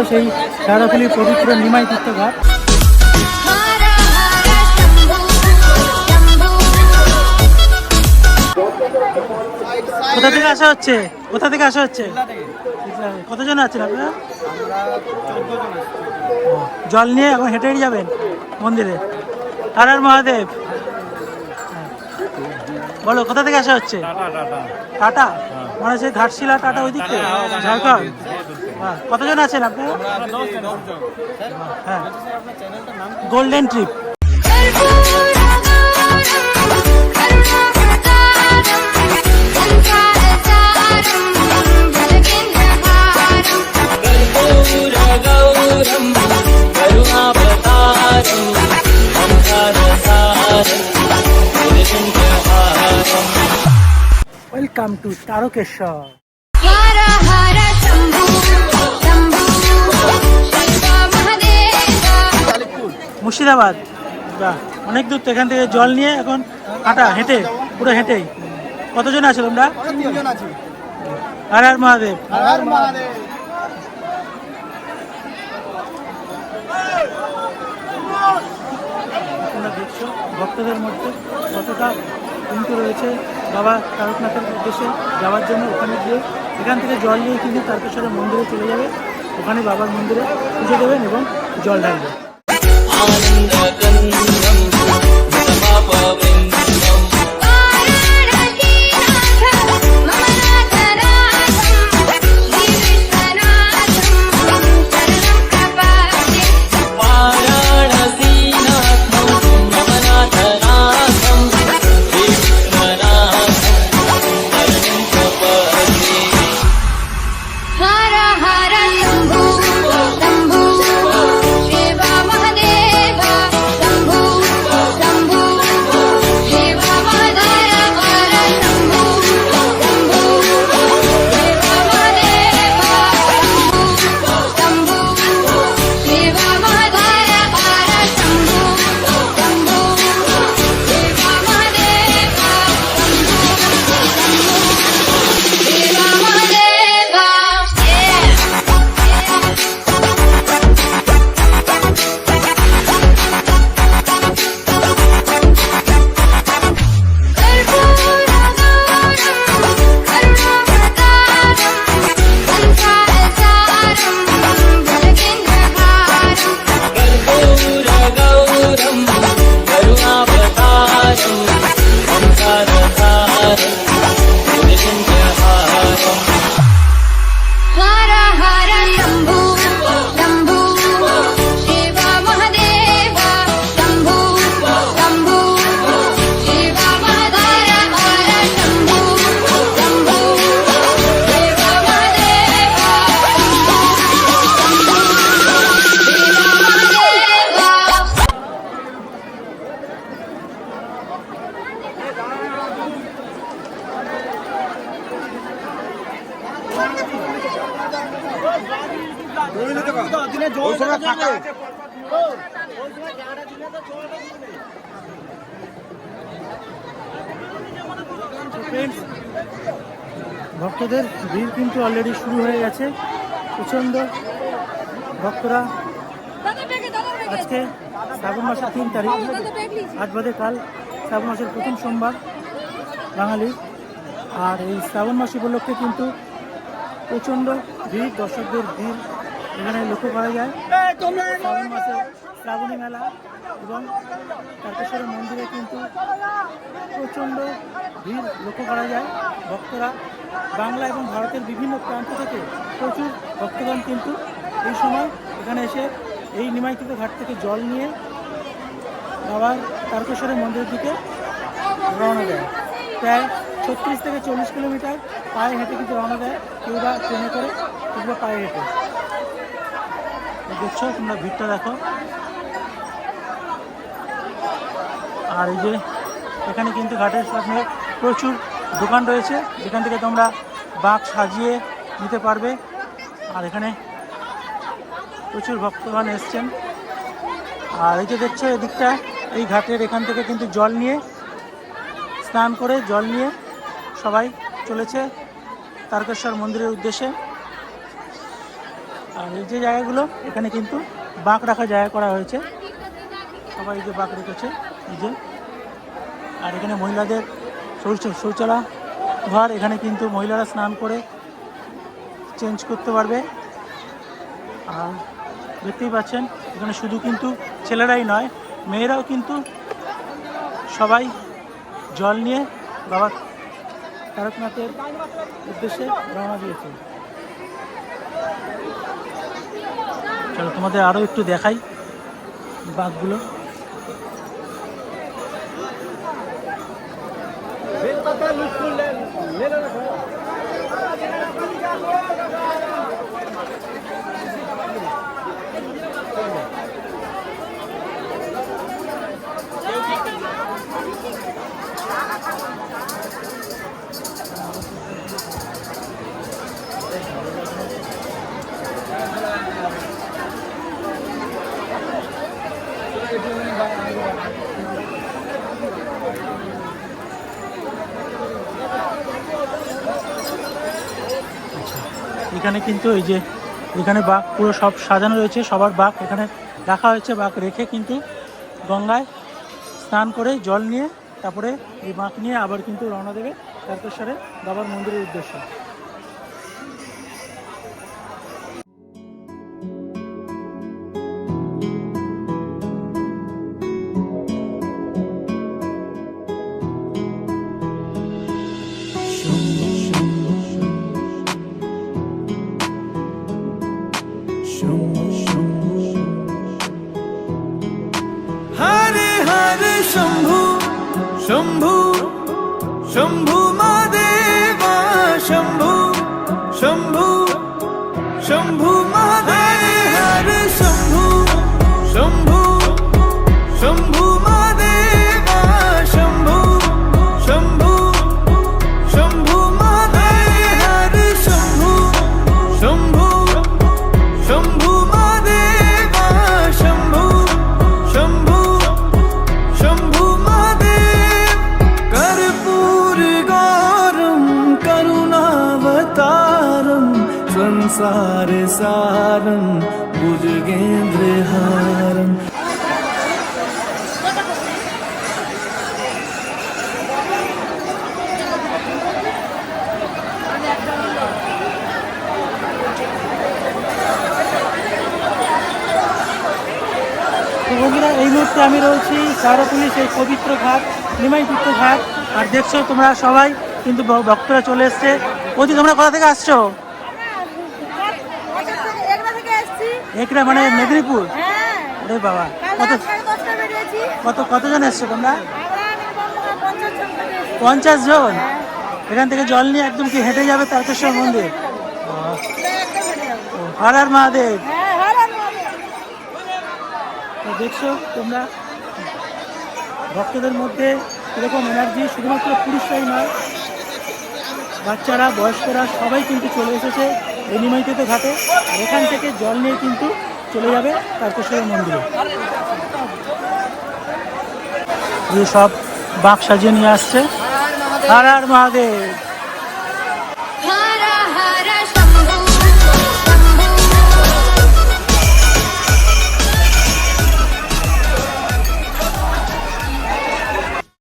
হলো সেই দাদাফুলি পবিত্র নিমাই তীর্থঘাট। কোথা থেকে আসা হচ্ছে? কোথা থেকে আসা হচ্ছে? কতজন আছেন আপনারা? জল নিয়ে এখন হেঁটে হেঁটে যাবেন মন্দিরে। তারার মহাদেব। বলো কোথা থেকে আসা হচ্ছে? টাটা মানে সেই ঘাটশিলা টাটা ওই দিক। থেকে ঝাড়খণ্ড। হ্যাঁ, কতজন আছেন আপনি হ্যাঁ। Golden trip welcome to Tarakeswar Murshidabad. অনেক দূর এখান থেকে জল নিয়ে এখন কাটা হেঁটে পুরো হেঁটেই। কতজন আছো তোমরা? আর আর মহাদেব। দেখছ ভক্তদের মধ্যে কতটা কিন্তু রয়েছে। বাবা তারকনাথের উদ্দেশ্যে যাওয়ার জন্য ওখানে গিয়ে এখান থেকে জল নিয়ে কিন্তু তারকেশ্বরের মন্দিরে চলে যাবে। ওখানে বাবার মন্দিরে পুজো দেবেন এবং জল ঢালবে ফ্রেন্ডস ভক্তদের ভিড় কিন্তু অলরেডি শুরু হয়ে গেছে। প্রচণ্ড ভক্তরা আজকে শ্রাবণ মাসের তিন তারিখ। আজ বাদে কাল শ্রাবণ মাসের প্রথম সোমবার বাঙালির আর এই শ্রাবণ মাস উপলক্ষে কিন্তু প্রচণ্ড ভিড় দর্শকদের ভিড় এখানে লক্ষ্য করা যায় শ্রাবণ মাসে শ্রাবণী মেলা এবং তারকেশ্বরের মন্দিরে কিন্তু প্রচণ্ড ভিড় লক্ষ্য করা যায়। ভক্তরা বাংলা এবং ভারতের বিভিন্ন প্রান্ত থেকে প্রচুর ভক্তগণ কিন্তু এই সময় এখানে এসে এই নিমাইকৃত ঘাট থেকে জল নিয়ে আবার তারকেশ্বরের মন্দিরের দিকে রওনা দেয়। প্রায় ছত্রিশ থেকে চল্লিশ কিলোমিটার পায়ে হেঁটে কিন্তু রওনা দেয়। কেউ বা ট্রেনে করে, কেউ বা পায়ে হেঁটে। দেখছ তোমরা ভিড়টা দেখো। আর এই যে, এখানে কিন্তু ঘাটের সামনে প্রচুর দোকান রয়েছে, যেখান থেকে তোমরা বাঘ সাজিয়ে নিতে পারবে। আর এখানে প্রচুর ভক্তগণ এসছেন। আর এই যে দেখছ, এদিকটা, এই ঘাটের এখান থেকে কিন্তু জল নিয়ে, স্নান করে জল নিয়ে সবাই চলেছে। তারকেশ্বর মন্দিরের উদ্দেশ্যে। আর এই যে জায়গাগুলো, এখানে কিন্তু বাঁক রাখার জায়গা করা হয়েছে। সবাই এই যে বাঁক রেখেছে, এই যে। আর এখানে মহিলাদের শৌচ- শৌচালা ঘর, এখানে কিন্তু মহিলারা স্নান করে চেঞ্জ করতে পারবে। আর দেখতেই পাচ্ছেন, এখানে শুধু কিন্তু ছেলেরাই নয়, মেয়েরাও কিন্তু সবাই জল নিয়ে বাবা তারকনাথের উদ্দেশ্যে রওনা দিয়েছে। চলো তোমাদের আরও একটু দেখাই বাঘগুলো। এখানে কিন্তু এই যে, এখানে বাঘ পুরো সব সাজানো রয়েছে, সবার বাঘ এখানে রাখা হয়েছে, বাঘ রেখে কিন্তু গঙ্গায় স্নান করে জল নিয়ে, তারপরে এই বাঁক নিয়ে আবার কিন্তু রওনা দেবে তারকেশ্বরে বাবার মন্দিরের উদ্দেশ্যে। Shambhu Madeva Shambhu Shambhu Shambhu সারম ভুজগেন্দ্রহারম তো বন্ধুরা, এই মুহূর্তে আমি রয়েছি সারপুলিশ এই পবিত্র ঘাট নিমাই তীর্থ ঘাট। আর দেখছ তোমরা সবাই, কিন্তু ভক্তরা চলে এসছে। বলছি তোমরা কোথা থেকে আসছো একলা থেকে এসছি একরা মানে মেদিনীপুর? হ্যাঁ। ওরে বাবা কত কত কতজন এসছো তোমরা? পঞ্চাশ জন জন? এখান থেকে জল নিয়ে একদম কি হেঁটে যাবে তারকেশ্বর মন্দির? হর হর মহাদেব। হ্যাঁ দেখছ তোমরা ভক্তদের মধ্যে এরকম এনার্জি শুধুমাত্র পুরুষরাই নয় বাচ্চারা বয়স্করা সবাই কিন্তু চলে এসেছে। নিমাইতে ঘাটে এখান থেকে জল নিয়ে কিন্তু চলে যাবে তারকেশ্বরের মন্দিরে। যে সব বাঘ সাজিয়ে নিয়ে আসছে। হার হার মহাদেব।